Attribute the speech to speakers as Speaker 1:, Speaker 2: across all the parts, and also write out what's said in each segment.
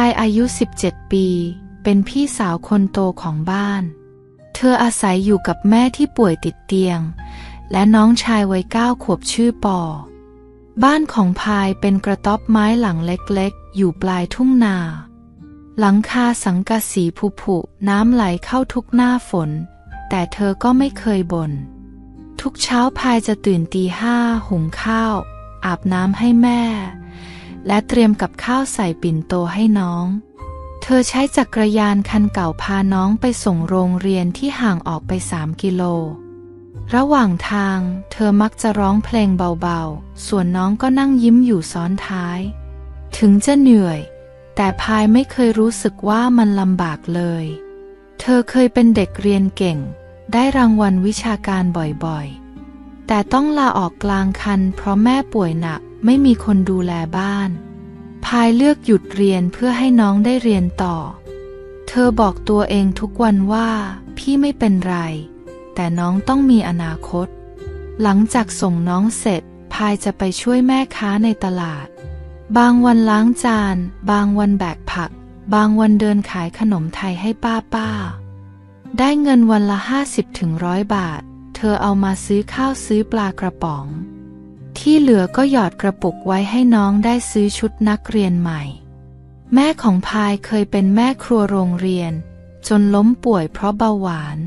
Speaker 1: ายอายุ 17 ปี เป็นพี่สาวคนโตของบ้าน เธออาศัยอยู่กับแม่ที่ป่วยติดเตียง และน้องชายวัยเก้าขวบชื่อปอ บ้านของพายเป็นกระต๊อบไม้หลังเล็กๆ อยู่ปลายทุ่งนา หลังคาสังกะสีผุผุน้ำไหลเข้าทุกหน้าฝน แต่เธอก็ไม่เคยบน่นทุกเช้าพายจะตื่นตีห้าหุงข้าว อาบน้ำให้แม่ และเตรียมกับข้าวใส่ปิ่นโตให้น้อง เธอใช้จักรยานคันเก่าพาน้องไปส่งโรงเรียนที่ห่างออกไปสามกิโล ระหว่างทาง เธอมักจะร้องเพลงเบาๆ ส่วนน้องก็นั่งยิ้มอยู่ซ้อนท้าย ถึงจะเหนื่อย แต่พายไม่เคยรู้สึกว่ามันลำบากเลย เธอเคยเป็นเด็กเรียนเก่ง ได้รางวัลวิชาการบ่อยๆ แต่ต้องลาออกกลางคันเพราะแม่ป่วยหนัก ไม่มีคนดูแลบ้าน พายเลือกหยุดเรียนเพื่อให้น้องได้เรียนต่อ เธอบอกตัวเองทุกวันว่า พี่ไม่เป็นไร แต่น้องต้องมีอนาคต หลังจากส่งน้องเสร็จ พายจะไปช่วยแม่ค้าในตลาด บางวันล้างจาน บางวันแบกผัก บางวันเดินขายขนมไทยให้ป้าป้า ได้เงินวันละห้าสิบถึงร้อยบาท เธอเอามาซื้อข้าวซื้อปลากระป๋อง ที่เหลือก็หยอดกระปุกไว้ให้น้องได้ซื้อชุดนักเรียนใหม่ แม่ของพายเคยเป็นแม่ครัวโรงเรียน จนล้มป่วยเพราะเบาหวาน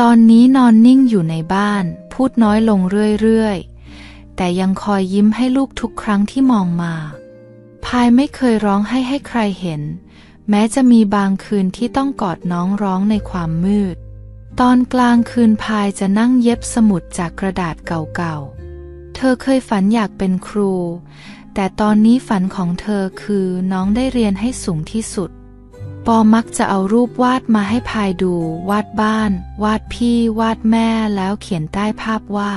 Speaker 1: ตอนนี้นอนนิ่งอยู่ในบ้าน พูดน้อยลงเรื่อยๆ แต่ยังคอยยิ้มให้ลูกทุกครั้งที่มองมา พายไม่เคยร้องให้ให้ใครเห็น แม้จะมีบางคืนที่ต้องกอดน้องร้องในความมืด ตอนกลางคืนพายจะนั่งเย็บสมุดจากกระดาษเก่าๆ เธอเคยฝันอยากเป็นครู แต่ตอนนี้ฝันของเธอคือน้องได้เรียนให้สูงที่สุด ปอมักจะเอารูปวาดมาให้พายดู วาดบ้าน วาดพี่วาดแม่แล้วเขียนใต้ภาพว่า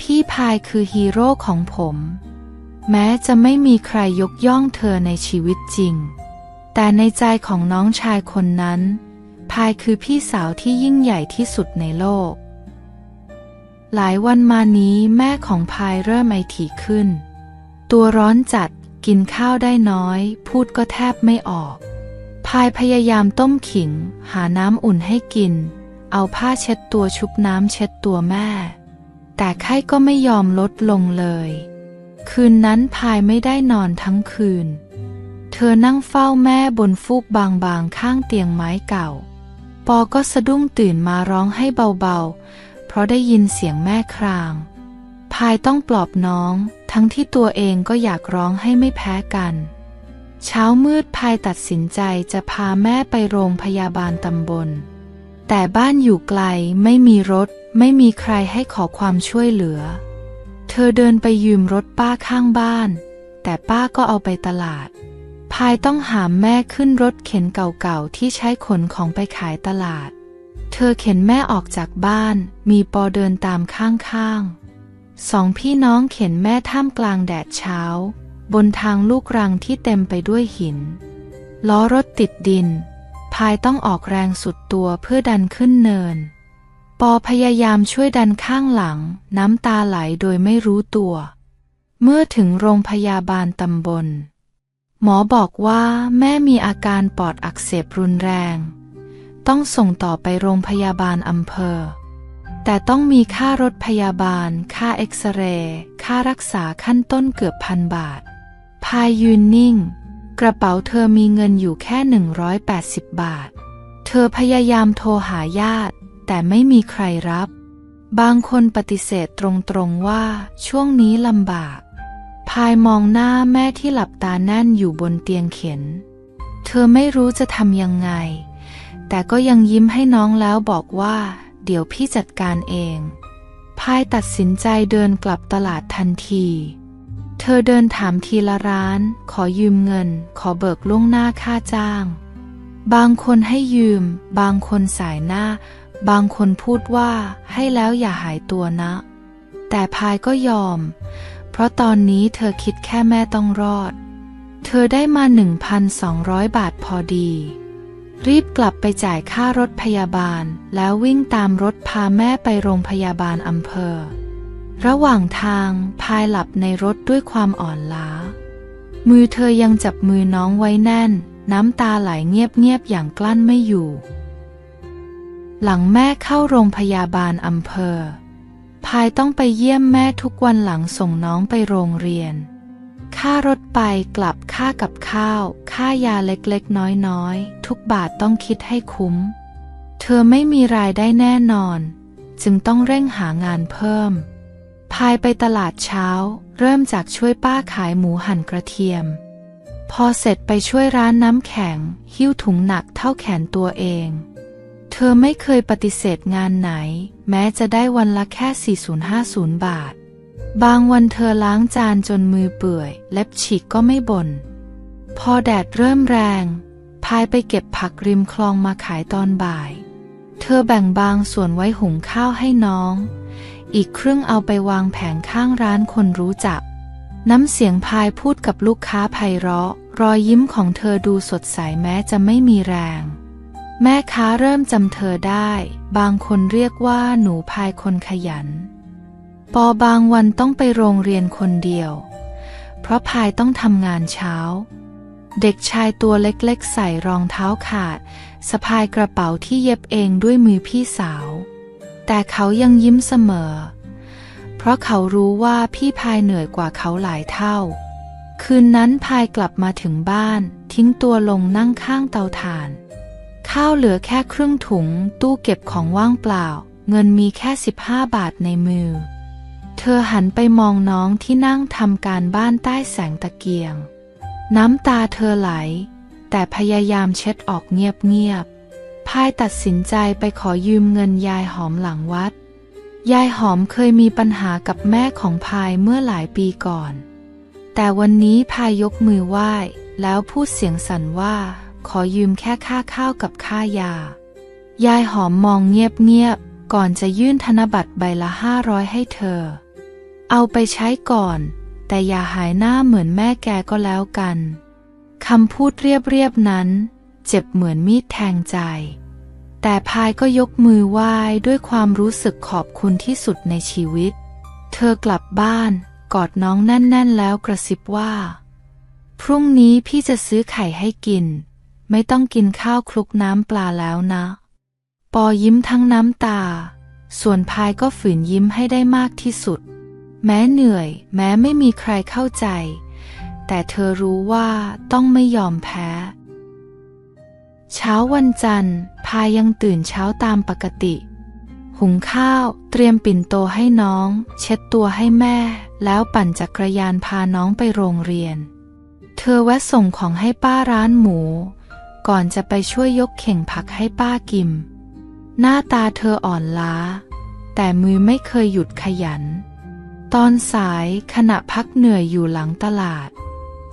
Speaker 1: พี่พายคือฮีโร่ของผม แม้จะไม่มีใครยกย่องเธอในชีวิตจริง แต่ในใจของน้องชายคนนั้น พายคือพี่สาวที่ยิ่งใหญ่ที่สุดในโลก หลายวันมานี้แม่ของพายเริ่มไอถี่ขึ้น ตัวร้อนจัดกินข้าวได้น้อย พูดก็แทบไม่ออก พายพยายามต้มขิง หาน้ำอุ่นให้กิน เอาผ้าเช็ดตัวชุบน้ำเช็ดตัวแม่ แต่ไข้ก็ไม่ยอมลดลงเลย คืนนั้นพายไม่ได้นอนทั้งคืน เธอนั่งเฝ้าแม่บนฟูกบางๆข้างเตียงไม้เก่า ปอก็สะดุ้งตื่นมาร้องให้เบาๆ ราะได้ยินเสียงแม่คราง พายต้องปลอบน้อง ทั้งที่ตัวเองก็อยากร้องให้ไม่แพ้กัน เช้ามืดพายตัดสินใจจะพาแม่ไปโรงพยาบาลตำบล แต่บ้านอยู่ไกลไม่มีรถ ไม่มีใครให้ขอความช่วยเหลือ เธอเดินไปยืมรถป้าข้างบ้าน แต่ป้าก็เอาไปตลาด พายต้องหามแม่ขึ้นรถเข็นเก่าๆที่ใช้ขนของไปขายตลาด เธอเข็นแม่ออกจากบ้าน มีปอเดินตามข้างๆ สองพี่น้องเข็นแม่ท่ามกลางแดดเช้า บนทางลูกรังที่เต็มไปด้วยหิน ล้อรถติดดิน พายต้องออกแรงสุดตัวเพื่อดันขึ้นเนิน ปอพยายามช่วยดันข้างหลัง น้ำตาไหลโดยไม่รู้ตัว เมื่อถึงโรงพยาบาลตำบล หมอบอกว่าแม่มีอาการปอดอักเสบรุนแรง ต้องส่งต่อไปโรงพยาบาลอำเภอ แต่ต้องมีค่ารถพยาบาล ค่าเอ็กซเรย์ ค่ารักษาขั้นต้นเกือบพันบาท พายยืนนิ่ง กระเป๋าเธอมีเงินอยู่แค่ 180 บาท เธอพยายามโทรหาญาติ แต่ไม่มีใครรับ บางคนปฏิเสธตรงๆว่าช่วงนี้ลำบาก พายมองหน้าแม่ที่หลับตาแน่นอยู่บนเตียงเข็น เธอไม่รู้จะทำยังไง แต่ก็ยังยิ้มให้น้องแล้วบอกว่า เดี๋ยวพี่จัดการเอง พายตัดสินใจเดินกลับตลาดทันที เธอเดินถามทีละร้าน ขอยืมเงิน ขอเบิกล่วงหน้าค่าจ้าง บางคนให้ยืม บางคนสายหน้า บางคนพูดว่าให้แล้วอย่าหายตัวนะ แต่พายก็ยอม เพราะตอนนี้เธอคิดแค่แม่ต้องรอด เธอได้มา 1,200 บาทพอดี รีบกลับไปจ่ายค่ารถพยาบาล แล้ววิ่งตามรถพาแม่ไปโรงพยาบาลอำเภอ ระหว่างทางพายหลับในรถด้วยความอ่อนล้า มือเธอยังจับมือน้องไว้แน่น น้ำตาไหลเงียบๆอย่างกลั้นไม่อยู่ หลังแม่เข้าโรงพยาบาลอำเภอ พายต้องไปเยี่ยมแม่ทุกวันหลังส่งน้องไปโรงเรียน ค่ารถไปกลับค่ากับข้าว ค่ายาเล็กๆ น้อยๆ ทุกบาทต้องคิดให้คุ้ม เธอไม่มีรายได้แน่นอน จึงต้องเร่งหางานเพิ่ม พายไปตลาดเช้า เริ่มจากช่วยป้าขายหมูหั่นกระเทียม พอเสร็จไปช่วยร้านน้ำแข็ง หิ้วถุงหนักเท่าแขนตัวเอง เธอไม่เคยปฏิเสธงานไหน แม้จะได้วันละแค่ 4050 บาท บางวันเธอล้างจานจนมือเปื่อย เล็บฉีกก็ไม่บน่น พอแดดเริ่มแรง พายไปเก็บผักริมคลองมาขายตอนบ่าย เธอแบ่งบางส่วนไว้หุงข้าวให้น้อง อีกครึ่งเอาไปวางแผงข้างร้านคนรู้จัก น้ำเสียงพายพูดกับลูกค้าไพเราะ รอยยิ้มของเธอดูสดใสแม้จะไม่มีแรง แม่ค้าเริ่มจำเธอได้ บางคนเรียกว่าหนูพายคนขยัน ปอบางวันต้องไปโรงเรียนคนเดียว เพราะพายต้องทำงานเช้า เด็กชายตัวเล็กๆ ใส่รองเท้าขาดสะพายกระเป๋าที่เย็บเองด้วยมือพี่สาว แต่เขายังยิ้มเสมอ เพราะเขารู้ว่าพี่พายเหนื่อยกว่าเขาหลายเท่า คืนนั้นพายกลับมาถึงบ้าน ทิ้งตัวลงนั่งข้างเตาถ่าน ข้าวเหลือแค่ครึ่งถุง ตู้เก็บของว่างเปล่า เงินมีแค่ 15 บาทในมือ อหันไปมองน้องที่นั่งทำการบ้านใต้แสงตะเกียง น้ำตาเธอไหล แต่พยายามเช็ดออกเงียบๆพายตัดสินใจไปขอยืมเงินยายหอมหลังวัด ยายหอมเคยมีปัญหากับแม่ของพายเมื่อหลายปีก่อน แต่วันนี้พายยกมือไหว้ แล้วพูดเสียงสั่นว่า ขอยืมแค่ค่าข้าวกับค่ายา ยายหอมมองเงียบๆก่อนจะยื่นธนบัตรใบละห้าร้อยให้เธอ เอาไปใช้ก่อน แต่อย่าหายหน้าเหมือนแม่แกก็แล้วกันคำพูดเรียบๆนั้น เจ็บเหมือนมีดแทงใจ แต่พายก็ยกมือไหว้ด้วยความรู้สึกขอบคุณที่สุดในชีวิต เธอกลับบ้านกอดน้องแน่น ๆ แล้วกระซิบว่า พรุ่งนี้พี่จะซื้อไข่ให้กิน ไม่ต้องกินข้าวคลุกน้ำปลาแล้วนะ ปอยิ้มทั้งน้ำตา ส่วนพายก็ฝืนยิ้มให้ได้มากที่สุด แม้เหนื่อย แม้ไม่มีใครเข้าใจ แต่เธอรู้ว่าต้องไม่ยอมแพ้ เช้าวันจันทร์ พายยังตื่นเช้าตามปกติ หุงข้าว เตรียมปิ่นโตให้น้อง เช็ดตัวให้แม่ แล้วปั่นจักรยานพาน้องไปโรงเรียน เธอแวะส่งของให้ป้าร้านหมู ก่อนจะไปช่วยยกเข่งผักให้ป้ากิม หน้าตาเธออ่อนล้า แต่มือไม่เคยหยุดขยัน ตอนสายขณะพักเหนื่อยอยู่หลังตลาด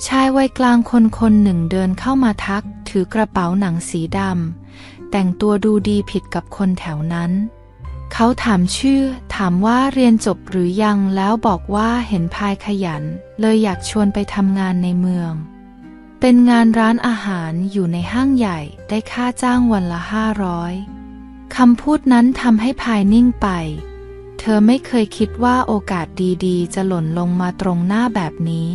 Speaker 1: ชายวัยกลางคนคนหนึ่งเดินเข้ามาทัก ถือกระเป๋าหนังสีดำแต่งตัวดูดีผิดกับคนแถวนั้น เขาถามชื่อ ถามว่าเรียนจบหรือยังแล้วบอกว่าเห็นพายขยัน เลยอยากชวนไปทำงานในเมือง เป็นงานร้านอาหารอยู่ในห้างใหญ่ได้ค่าจ้างวันละห้าร้อยคำพูดนั้นทำให้พายนิ่งไป เธอไม่เคยคิดว่าโอกาสดีๆ จะหล่นลงมาตรงหน้าแบบนี้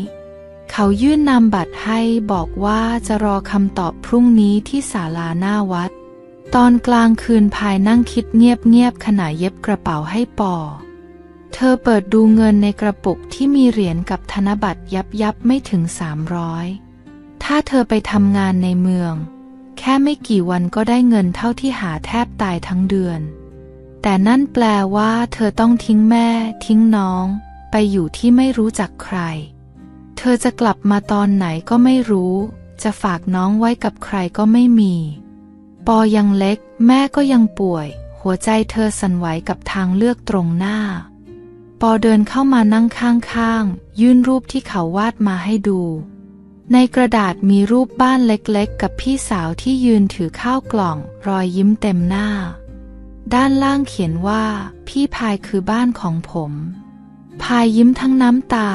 Speaker 1: เขายื่นนามบัตรให้บอกว่าจะรอคำตอบพรุ่งนี้ที่ศาลาหน้าวัด ตอนกลางคืนพายนั่งคิดเงียบๆขณะเย็บกระเป๋าให้ปอ เธอเปิดดูเงินในกระปุกที่มีเหรียญกับธนบัตรยับยับๆไม่ถึงสามร้อยถ้าเธอไปทำงานในเมือง แค่ไม่กี่วันก็ได้เงินเท่าที่หาแทบตายทั้งเดือน แต่นั่นแปลว่าเธอต้องทิ้งแม่ทิ้งน้อง ไปอยู่ที่ไม่รู้จักใคร เธอจะกลับมาตอนไหนก็ไม่รู้ จะฝากน้องไว้กับใครก็ไม่มี ปอยังเล็ก แม่ก็ยังป่วย หัวใจเธอสั่นไหวกับทางเลือกตรงหน้า ปอเดินเข้ามานั่งข้างๆ ยื่นรูปที่เขาวาดมาให้ดู ในกระดาษมีรูปบ้านเล็กๆ กับพี่สาวที่ยืนถือข้าวกล่อง รอยยิ้มเต็มหน้า ด้านล่างเขียนว่า พี่พายคือบ้านของผม พายยิ้มทั้งน้ำตา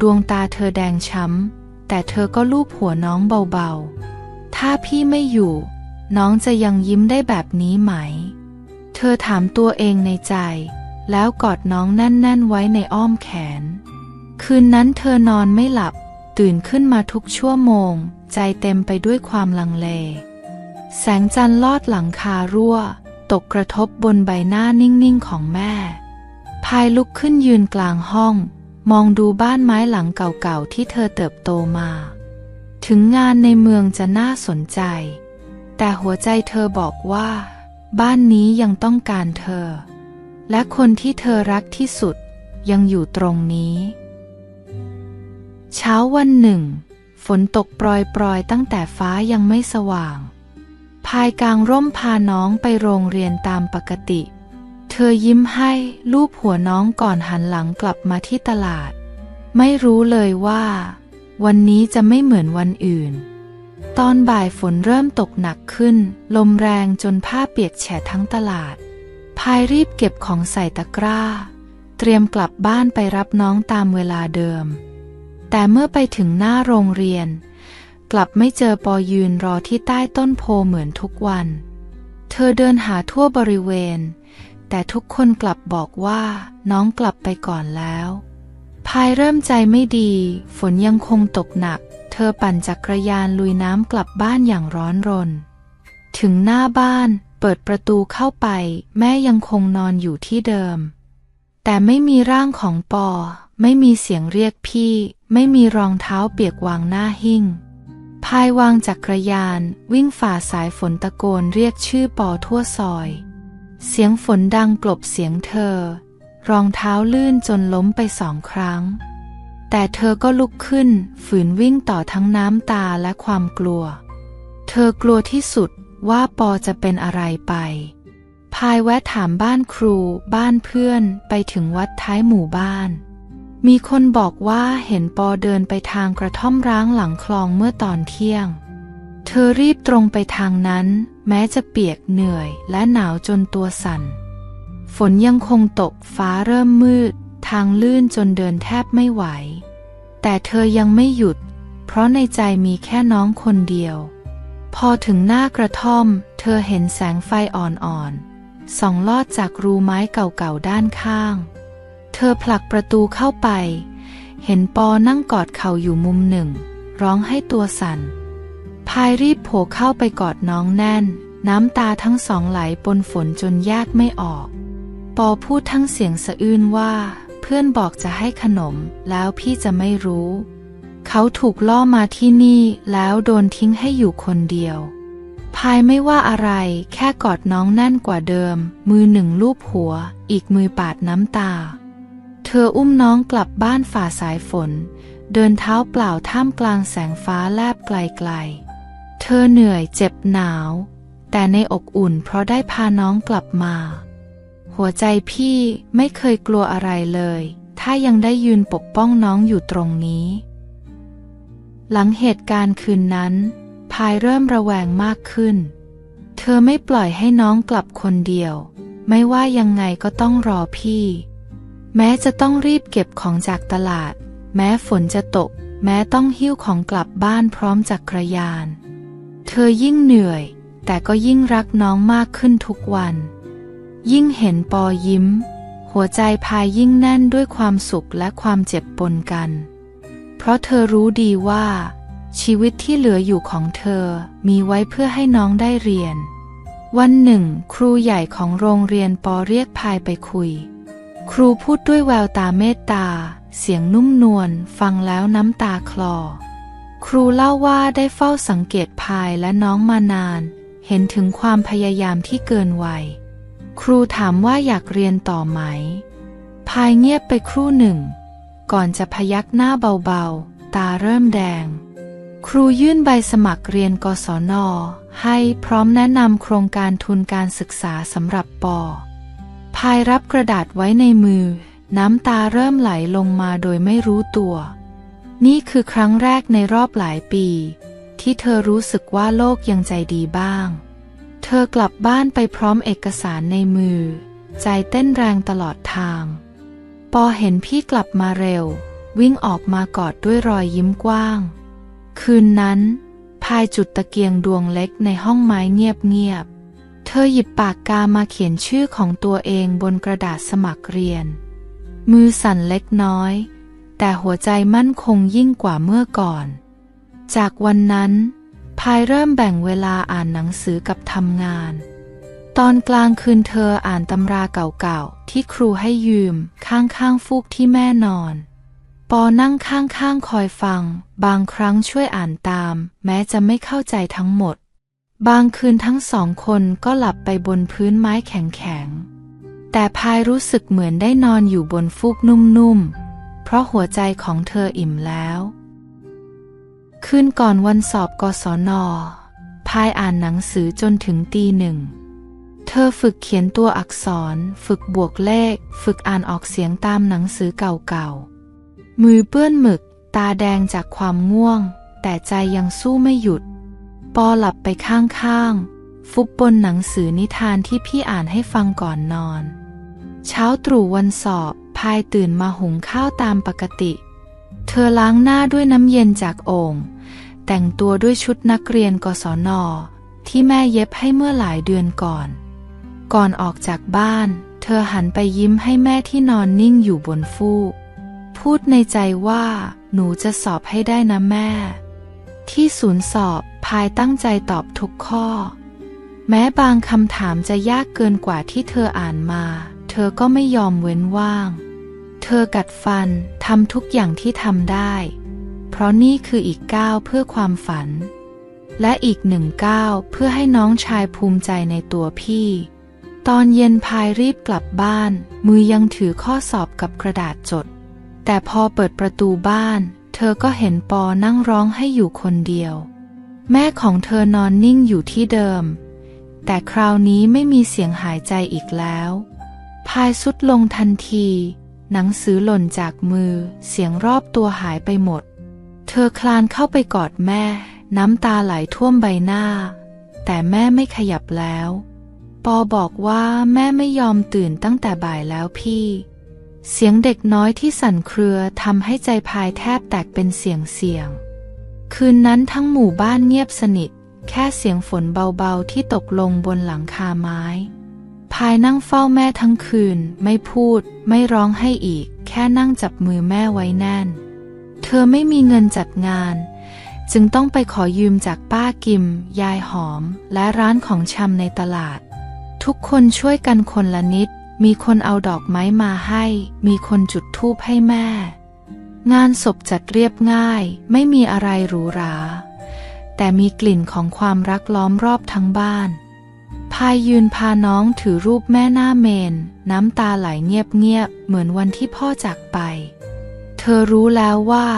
Speaker 1: ดวงตาเธอแดงช้ำ แต่เธอก็ลูบหัวน้องเบาๆ ถ้าพี่ไม่อยู่ น้องจะยังยิ้มได้แบบนี้ไหม เธอถามตัวเองในใจ แล้วกอดน้องแน่นๆไว้ในอ้อมแขน คืนนั้นเธอนอนไม่หลับ ตื่นขึ้นมาทุกชั่วโมง ใจเต็มไปด้วยความลังเล แสงจันทร์ลอดหลังคารั่ว ตกกระทบบนใบหน้านิ่งๆของแม่ พายลุกขึ้นยืนกลางห้อง มองดูบ้านไม้หลังเก่าๆที่เธอเติบโตมา ถึงงานในเมืองจะน่าสนใจ แต่หัวใจเธอบอกว่า บ้านนี้ยังต้องการเธอ และคนที่เธอรักที่สุดยังอยู่ตรงนี้ เช้าวันหนึ่ง ฝนตกปรอยๆตั้งแต่ฟ้ายังไม่สว่าง พายกลางร่มพาน้องไปโรงเรียนตามปกติ เธอยิ้มให้ลูบหัวน้องก่อนหันหลังกลับมาที่ตลาด ไม่รู้เลยว่า วันนี้จะไม่เหมือนวันอื่น ตอนบ่ายฝนเริ่มตกหนักขึ้น ลมแรงจนผ้าเปียกแฉะทั้งตลาด พายรีบเก็บของใส่ตะกร้า เตรียมกลับบ้านไปรับน้องตามเวลาเดิม แต่เมื่อไปถึงหน้าโรงเรียน กลับไม่เจอปอยืนรอที่ใต้ต้นโพเหมือนทุกวัน เธอเดินหาทั่วบริเวณ แต่ทุกคนกลับบอกว่าน้องกลับไปก่อนแล้ว พายเริ่มใจไม่ดี ฝนยังคงตกหนัก เธอปั่นจักรยานลุยน้ำกลับบ้านอย่างร้อนรน ถึงหน้าบ้านเปิดประตูเข้าไป แม่ยังคงนอนอยู่ที่เดิม แต่ไม่มีร่างของปอ ไม่มีเสียงเรียกพี่ ไม่มีรองเท้าเปียกวางหน้าหิ้ง พายวางจักรยานวิ่งฝ่าสายฝนตะโกนเรียกชื่อปอทั่วซอย เสียงฝนดังกลบเสียงเธอ รองเท้าลื่นจนล้มไปสองครั้ง แต่เธอก็ลุกขึ้นฝืนวิ่งต่อทั้งน้ำตาและความกลัว เธอกลัวที่สุดว่าปอจะเป็นอะไรไป พายแวะถามบ้านครู บ้านเพื่อนไปถึงวัดท้ายหมู่บ้าน มีคนบอกว่าเห็นปอเดินไปทางกระท่อมร้างหลังคลองเมื่อตอนเที่ยง เธอรีบตรงไปทางนั้น แม้จะเปียกเหนื่อยและหนาวจนตัวสั่น ฝนยังคงตกฟ้าเริ่มมืด ทางลื่นจนเดินแทบไม่ไหว แต่เธอยังไม่หยุด เพราะในใจมีแค่น้องคนเดียว พอถึงหน้ากระท่อม เธอเห็นแสงไฟอ่อนๆส่องลอดจากรูไม้เก่าๆด้านข้าง เธอผลักประตูเข้าไป เห็นปอนั่งกอดเข่าอยู่มุมหนึ่ง ร้องให้ตัวสั่น พายรีบโผล่เข้าไปกอดน้องแน่น น้ำตาทั้งสองไหลปนฝนจนแยกไม่ออก ปอพูดทั้งเสียงสะอื้นว่า เพื่อนบอกจะให้ขนมแล้วพี่จะไม่รู้ เขาถูกล่อมาที่นี่แล้วโดนทิ้งให้อยู่คนเดียวพายไม่ว่าอะไรแค่กอดน้องแน่นกว่าเดิม มือหนึ่งลูบหัว อีกมือปาดน้ำตา เธออุ้มน้องกลับบ้านฝ่าสายฝน เดินเท้าเปล่าท่ามกลางแสงฟ้าแลบไกลๆ เธอเหนื่อยเจ็บหนาว แต่ในอกอุ่นเพราะได้พาน้องกลับมา หัวใจพี่ไม่เคยกลัวอะไรเลย ถ้ายังได้ยืนปกป้องน้องอยู่ตรงนี้ หลังเหตุการณ์คืนนั้น พายเริ่มระแวงมากขึ้น เธอไม่ปล่อยให้น้องกลับคนเดียว ไม่ว่ายังไงก็ต้องรอพี่ แม้จะต้องรีบเก็บของจากตลาด แม้ฝนจะตก แม้ต้องหิ้วของกลับบ้านพร้อมจักรยาน เธอยิ่งเหนื่อย แต่ก็ยิ่งรักน้องมากขึ้นทุกวัน ยิ่งเห็นปอยิ้ม หัวใจพายยิ่งแน่นด้วยความสุขและความเจ็บปนกัน เพราะเธอรู้ดีว่า ชีวิตที่เหลืออยู่ของเธอมีไว้เพื่อให้น้องได้เรียน วันหนึ่ง ครูใหญ่ของโรงเรียนปอเรียกพายไปคุย ครูพูดด้วยแววตาเมตตา เสียงนุ่มนวลฟังแล้วน้ำตาคลอ ครูเล่าว่าได้เฝ้าสังเกตพายและน้องมานาน เห็นถึงความพยายามที่เกินวัย ครูถามว่าอยากเรียนต่อไหม พายเงียบไปครู่หนึ่ง ก่อนจะพยักหน้าเบาๆ ตาเริ่มแดง ครูยื่นใบสมัครเรียนกศนให้พร้อมแนะนำโครงการทุนการศึกษาสำหรับปอ พายรับกระดาษไว้ในมือ น้ำตาเริ่มไหลลงมาโดยไม่รู้ตัว นี่คือครั้งแรกในรอบหลายปี ที่เธอรู้สึกว่าโลกยังใจดีบ้าง เธอกลับบ้านไปพร้อมเอกสารในมือ ใจเต้นแรงตลอดทาง ปอเห็นพี่กลับมาเร็ว วิ่งออกมากอดด้วยรอยยิ้มกว้าง คืนนั้น พายจุดตะเกียงดวงเล็กในห้องไม้เงียบๆ เธอหยิบปากกามาเขียนชื่อของตัวเองบนกระดาษสมัครเรียน มือสั่นเล็กน้อยแแต่หัวใจมั่นคงยิ่งกว่าเมื่อก่อน จากวันนั้น พายเริ่มแบ่งเวลาอ่านหนังสือกับทำงาน ตอนกลางคืนเธออ่านตำราเก่าๆ ที่ครูให้ยืมข้างๆฟูกที่แม่นอน ปอนั่งข้างๆคอยฟัง บางครั้งช่วยอ่านตาม แม้จะไม่เข้าใจทั้งหมด บางคืนทั้งสองคนก็หลับไปบนพื้นไม้แข็งๆ แต่พายรู้สึกเหมือนได้นอนอยู่บนฟูกนุ่มๆ เพราะหัวใจของเธออิ่มแล้ว คืนก่อนวันสอบกศน พายอ่านหนังสือจนถึงตีหนึ่ง เธอฝึกเขียนตัวอักษร ฝึกบวกเลข ฝึกอ่านออกเสียงตามหนังสือเก่าๆ มือเปื้อนหมึก ตาแดงจากความง่วง แต่ใจยังสู้ไม่หยุด ปอหลับไปข้างๆ ฟุบบนหนังสือนิทานที่พี่อ่านให้ฟังก่อนนอน เช้าตรู่วันสอบ พายตื่นมาหุงข้าวตามปกติ เธอล้างหน้าด้วยน้ำเย็นจากโอ่ง แต่งตัวด้วยชุดนักเรียนกศน ที่แม่เย็บให้เมื่อหลายเดือนก่อน ก่อนออกจากบ้าน เธอหันไปยิ้มให้แม่ที่นอนนิ่งอยู่บนฟูก พูดในใจว่า หนูจะสอบให้ได้นะแม่ ที่ศูนย์สอบ พายตั้งใจตอบทุกข้อ แม้บางคำถามจะยากเกินกว่าที่เธออ่านมา เธอก็ไม่ยอมเว้นว่าง เธอกัดฟันทำทุกอย่างที่ทำได้ เพราะนี่คืออีกก้าวเพื่อความฝัน และอีกหนึ่งก้าวเพื่อให้น้องชายภูมิใจในตัวพี่ ตอนเย็นพายรีบกลับบ้าน มือยังถือข้อสอบกับกระดาษจด แต่พอเปิดประตูบ้าน เธอก็เห็นปอนั่งร้องให้อยู่คนเดียว แม่ของเธอนอนนิ่งอยู่ที่เดิม แต่คราวนี้ไม่มีเสียงหายใจอีกแล้ว พายสุดลงทันที หนังสือหล่นจากมือ เสียงรอบตัวหายไปหมด เธอคลานเข้าไปกอดแม่ น้ำตาไหลท่วมใบหน้า แต่แม่ไม่ขยับแล้ว ปอบอกว่าแม่ไม่ยอมตื่นตั้งแต่บ่ายแล้วพี่ เสียงเด็กน้อยที่สั่นเครือทำให้ใจพายแทบแตกเป็นเสียงเสียง คืนนั้นทั้งหมู่บ้านเงียบสนิท แค่เสียงฝนเบาๆที่ตกลงบนหลังคาไม้ พายนั่งเฝ้าแม่ทั้งคืน ไม่พูด ไม่ร้องให้อีก แค่นั่งจับมือแม่ไว้แน่น เธอไม่มีเงินจัดงาน จึงต้องไปขอยืมจากป้ากิม ยายหอม และร้านของชำในตลาด ทุกคนช่วยกันคนละนิด มีคนเอาดอกไม้มาให้ มีคนจุดธูปให้แม่ งานศพจัดเรียบง่าย ไม่มีอะไรหรูหรา แต่มีกลิ่นของความรักล้อมรอบทั้งบ้าน พายยืนพาน้องถือรูปแม่หน้าเมน น้ำตาไหลเงียบๆ เหมือนวันที่พ่อจากไป เธอรู้แล้วว่า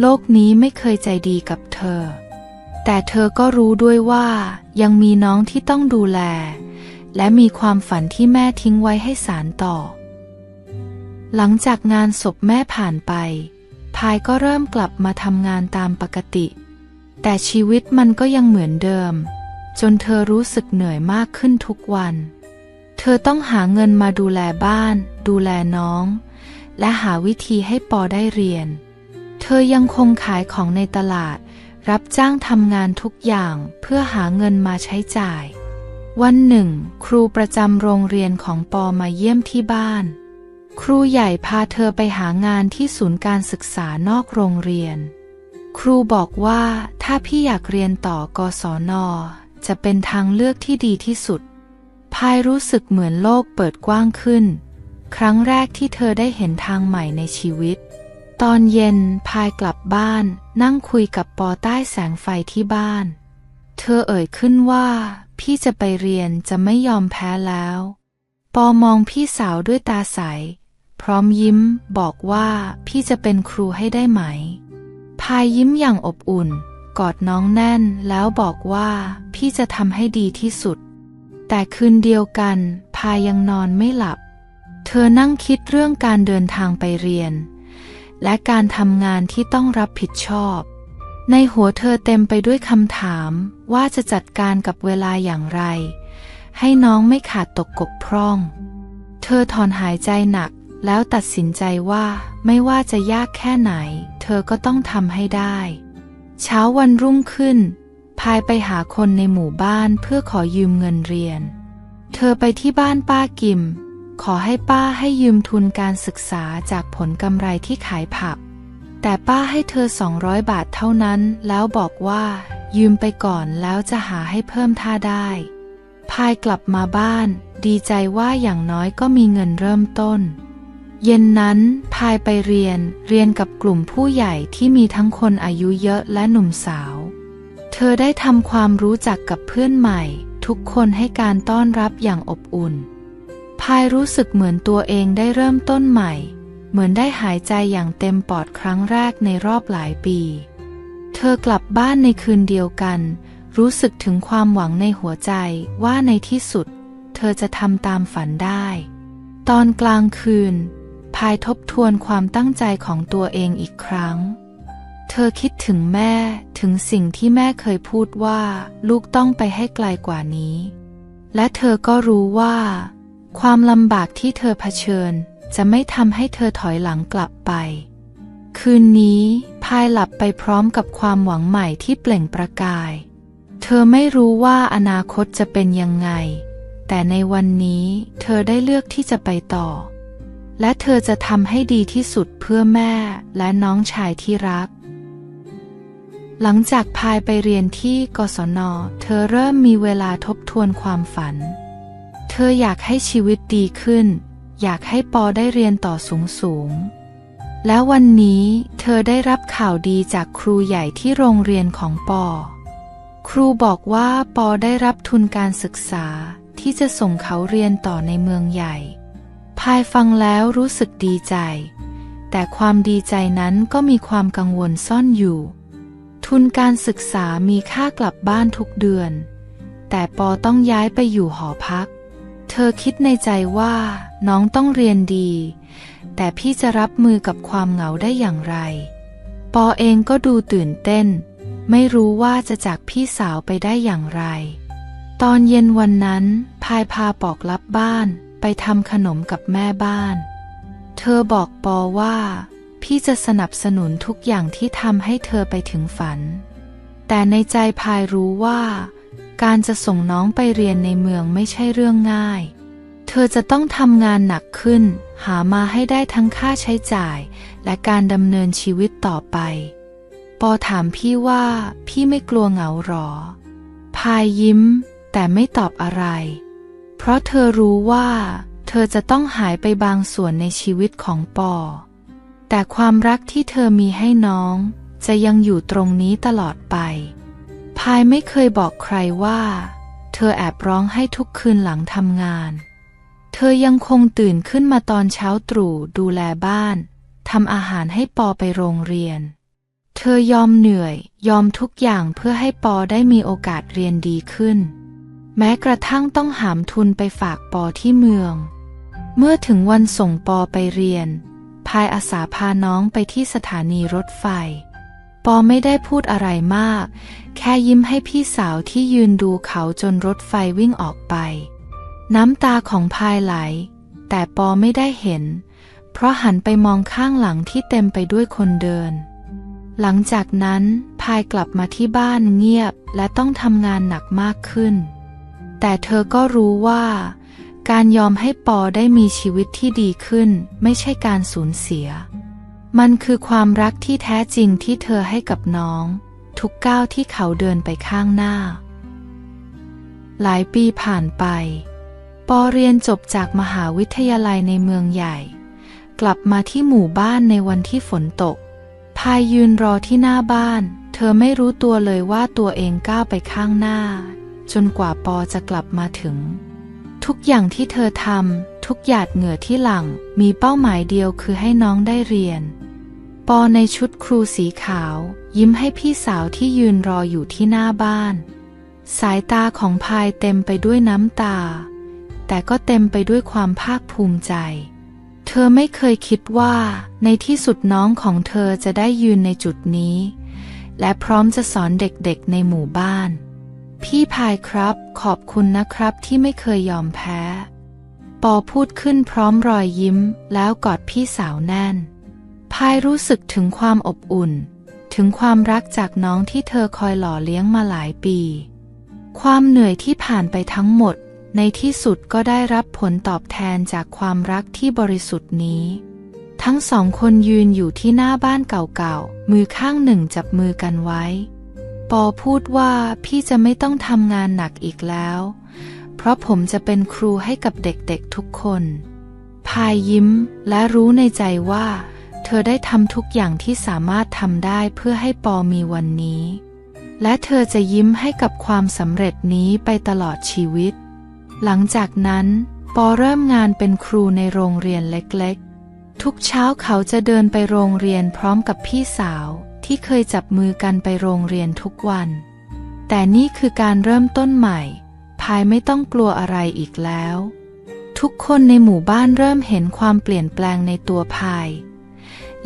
Speaker 1: โลกนี้ไม่เคยใจดีกับเธอ แต่เธอก็รู้ด้วยว่ายังมีน้องที่ต้องดูแล และมีความฝันที่แม่ทิ้งไว้ให้สารต่อ หลังจากงานศพแม่ผ่านไป พายก็เริ่มกลับมาทำงานตามปกติ แต่ชีวิตมันก็ยังเหมือนเดิม จนเธอรู้สึกเหนื่อยมากขึ้นทุกวัน เธอต้องหาเงินมาดูแลบ้าน ดูแลน้อง และหาวิธีให้ปอได้เรียน เธอยังคงขายของในตลาด รับจ้างทำงานทุกอย่างเพื่อหาเงินมาใช้จ่าย วันหนึ่ง ครูประจำโรงเรียนของปอมาเยี่ยมที่บ้าน ครูใหญ่พาเธอไปหางานที่ศูนย์การศึกษานอกโรงเรียน ครูบอกว่าถ้าพี่อยากเรียนต่อกศน จะเป็นทางเลือกที่ดีที่สุด พายรู้สึกเหมือนโลกเปิดกว้างขึ้น ครั้งแรกที่เธอได้เห็นทางใหม่ในชีวิต ตอนเย็นพายกลับบ้าน นั่งคุยกับปอใต้แสงไฟที่บ้าน เธอเอ่ยขึ้นว่า พี่จะไปเรียนจะไม่ยอมแพ้แล้ว ปอมองพี่สาวด้วยตาใส พร้อมยิ้มบอกว่าพี่จะเป็นครูให้ได้ไหม พายยิ้มอย่างอบอุ่น กอดน้องแน่นแล้วบอกว่าพี่จะทำให้ดีที่สุด แต่คืนเดียวกัน พายยังนอนไม่หลับ เธอนั่งคิดเรื่องการเดินทางไปเรียน และการทำงานที่ต้องรับผิดชอบ ในหัวเธอเต็มไปด้วยคำถามว่าจะจัดการกับเวลาอย่างไร ให้น้องไม่ขาดตกกบพร่อง เธอถอนหายใจหนัก แล้วตัดสินใจว่าไม่ว่าจะยากแค่ไหน เธอก็ต้องทำให้ได้ เช้าวันรุ่งขึ้น พายไปหาคนในหมู่บ้านเพื่อขอยืมเงินเรียน เธอไปที่บ้านป้ากิม ขอให้ป้าให้ยืมทุนการศึกษาจากผลกำไรที่ขายผัก แต่ป้าให้เธอ 200 บาทเท่านั้น แล้วบอกว่า ยืมไปก่อนแล้วจะหาให้เพิ่มท่าได้ พายกลับมาบ้าน ดีใจว่าอย่างน้อยก็มีเงินเริ่มต้น เย็นนั้นพายไปเรียนเรียนกับกลุ่มผู้ใหญ่ที่มีทั้งคนอายุเยอะและหนุ่มสาว เธอได้ทำความรู้จักกับเพื่อนใหม่ ทุกคนให้การต้อนรับอย่างอบอุ่น พายรู้สึกเหมือนตัวเองได้เริ่มต้นใหม่ เหมือนได้หายใจอย่างเต็มปอดครั้งแรกในรอบหลายปี เธอกลับบ้านในคืนเดียวกัน รู้สึกถึงความหวังในหัวใจว่าในที่สุด เธอจะทำตามฝันได้ ตอนกลางคืนายทบทวนความตั้งใจของตัวเองอีกครั้ง เธอคิดถึงแม่ถึงสิ่งที่แม่เคยพูดว่า ลูกต้องไปให้ไกลกว่านี้ และเธอก็รู้ว่า ความลำบากที่เธอเผชิญ จะไม่ทำให้เธอถอยหลังกลับไป คืนนี้พายหลับไปพร้อมกับความหวังใหม่ที่เปล่งประกาย เธอไม่รู้ว่าอนาคตจะเป็นยังไง แต่ในวันนี้เธอได้เลือกที่จะไปต่อ และเธอจะทำให้ดีที่สุดเพื่อแม่และน้องชายที่รัก หลังจากพายไปเรียนที่กศน เธอเริ่มมีเวลาทบทวนความฝัน เธออยากให้ชีวิตดีขึ้น อยากให้ปอได้เรียนต่อสูงสูง แล้ววันนี้เธอได้รับข่าวดีจากครูใหญ่ที่โรงเรียนของปอ ครูบอกว่าปอได้รับทุนการศึกษาที่จะส่งเขาเรียนต่อในเมืองใหญ่ พายฟังแล้วรู้สึกดีใจ แต่ความดีใจนั้นก็มีความกังวลซ่อนอยู่ ทุนการศึกษามีค่ากลับบ้านทุกเดือน แต่ปอต้องย้ายไปอยู่หอพัก เธอคิดในใจว่าน้องต้องเรียนดี แต่พี่จะรับมือกับความเหงาได้อย่างไร ปอเองก็ดูตื่นเต้น ไม่รู้ว่าจะจากพี่สาวไปได้อย่างไร ตอนเย็นวันนั้นพายพาปอกลับบ้าน ไปทำขนมกับแม่บ้าน เธอบอกปอว่า พี่จะสนับสนุนทุกอย่างที่ทำให้เธอไปถึงฝัน แต่ในใจพายรู้ว่า การจะส่งน้องไปเรียนในเมืองไม่ใช่เรื่องง่าย เธอจะต้องทำงานหนักขึ้น หามาให้ได้ทั้งค่าใช้จ่าย และการดำเนินชีวิตต่อไป ปอถามพี่ว่าพี่ไม่กลัวเหงาหรอ พายยิ้ม แต่ไม่ตอบอะไร เพราะเธอรู้ว่า เธอจะต้องหายไปบางส่วนในชีวิตของปอ แต่ความรักที่เธอมีให้น้อง จะยังอยู่ตรงนี้ตลอดไป พายไม่เคยบอกใครว่า เธอแอบร้องให้ทุกคืนหลังทำงาน เธอยังคงตื่นขึ้นมาตอนเช้าตรู่ดูแลบ้านทำอาหารให้ปอไปโรงเรียน เธอยอมเหนื่อย ยอมทุกอย่างเพื่อให้ปอได้มีโอกาสเรียนดีขึ้น แม้กระทั่งต้องหามทุนไปฝากปอที่เมือง เมื่อถึงวันส่งปอไปเรียน พายอาสาพาน้องไปที่สถานีรถไฟ ปอไม่ได้พูดอะไรมาก แค่ยิ้มให้พี่สาวที่ยืนดูเขาจนรถไฟวิ่งออกไป น้ำตาของพายไหล แต่ปอไม่ได้เห็น เพราะหันไปมองข้างหลังที่เต็มไปด้วยคนเดินหลังจากนั้นพายกลับมาที่บ้านเงียบและต้องทำงานหนักมากขึ้น แต่เธอก็รู้ว่า การยอมให้ปอได้มีชีวิตที่ดีขึ้น ไม่ใช่การสูญเสีย มันคือความรักที่แท้จริงที่เธอให้กับน้อง ทุกก้าวที่เขาเดินไปข้างหน้า หลายปีผ่านไป ปอเรียนจบจากมหาวิทยาลัยในเมืองใหญ่ กลับมาที่หมู่บ้านในวันที่ฝนตก พายยืนรอที่หน้าบ้าน เธอไม่รู้ตัวเลยว่าตัวเองก้าวไปข้างหน้า จนกว่าปอจะกลับมาถึง ทุกอย่างที่เธอทำทุกหยาดเหงื่อที่หลังมีเป้าหมายเดียวคือให้น้องได้เรียน ปอในชุดครูสีขาว ยิ้มให้พี่สาวที่ยืนรออยู่ที่หน้าบ้าน สายตาของพายเต็มไปด้วยน้ำตา แต่ก็เต็มไปด้วยความภาคภูมิใจ เธอไม่เคยคิดว่าในที่สุดน้องของเธอจะได้ยืนในจุดนี้ และพร้อมจะสอนเด็กๆในหมู่บ้าน พี่พายครับ ขอบคุณนะครับที่ไม่เคยยอมแพ้ ปอพูดขึ้นพร้อมรอยยิ้ม แล้วกอดพี่สาวแน่น พายรู้สึกถึงความอบอุ่น ถึงความรักจากน้องที่เธอคอยหล่อเลี้ยงมาหลายปี ความเหนื่อยที่ผ่านไปทั้งหมด ในที่สุดก็ได้รับผลตอบแทนจากความรักที่บริสุทธิ์นี้ ทั้งสองคนยืนอยู่ที่หน้าบ้านเก่าๆ มือข้างหนึ่งจับมือกันไว้ อพูดว่าพี่จะไม่ต้องทำงานหนักอีกแล้ว เพราะผมจะเป็นครูให้กับเด็กๆทุกคน พายยิ้มและรู้ในใจว่า เธอได้ทำทุกอย่างที่สามารถทำได้เพื่อให้ปอมีวันนี้ และเธอจะยิ้มให้กับความสำเร็จนี้ไปตลอดชีวิต หลังจากนั้นปอเริ่มงานเป็นครูในโรงเรียนเล็กๆ ทุกเช้าเขาจะเดินไปโรงเรียนพร้อมกับพี่สาว ที่เคยจับมือกันไปโรงเรียนทุกวัน แต่นี่คือการเริ่มต้นใหม่ พายไม่ต้องกลัวอะไรอีกแล้ว ทุกคนในหมู่บ้านเริ่มเห็นความเปลี่ยนแปลงในตัวพาย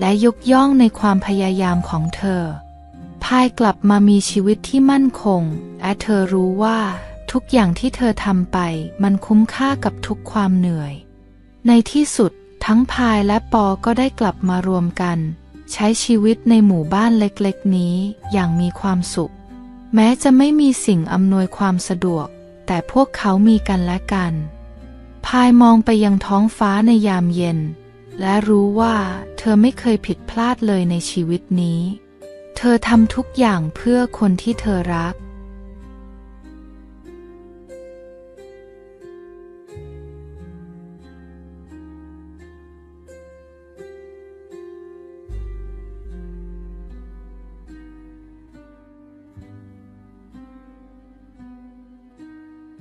Speaker 1: และยกย่องในความพยายามของเธอ พายกลับมามีชีวิตที่มั่นคง และเธอรู้ว่าทุกอย่างที่เธอทำไปมันคุ้มค่ากับทุกความเหนื่อย ในที่สุดทั้งพายและปอก็ได้กลับมารวมกัน ใช้ชีวิตในหมู่บ้านเล็กๆ นี้อย่างมีความสุข แม้จะไม่มีสิ่งอำนวยความสะดวก แต่พวกเขามีกันและกัน พายมองไปยังท้องฟ้าในยามเย็น และรู้ว่าเธอไม่เคยผิดพลาดเลยในชีวิตนี้ เธอทำทุกอย่างเพื่อคนที่เธอรัก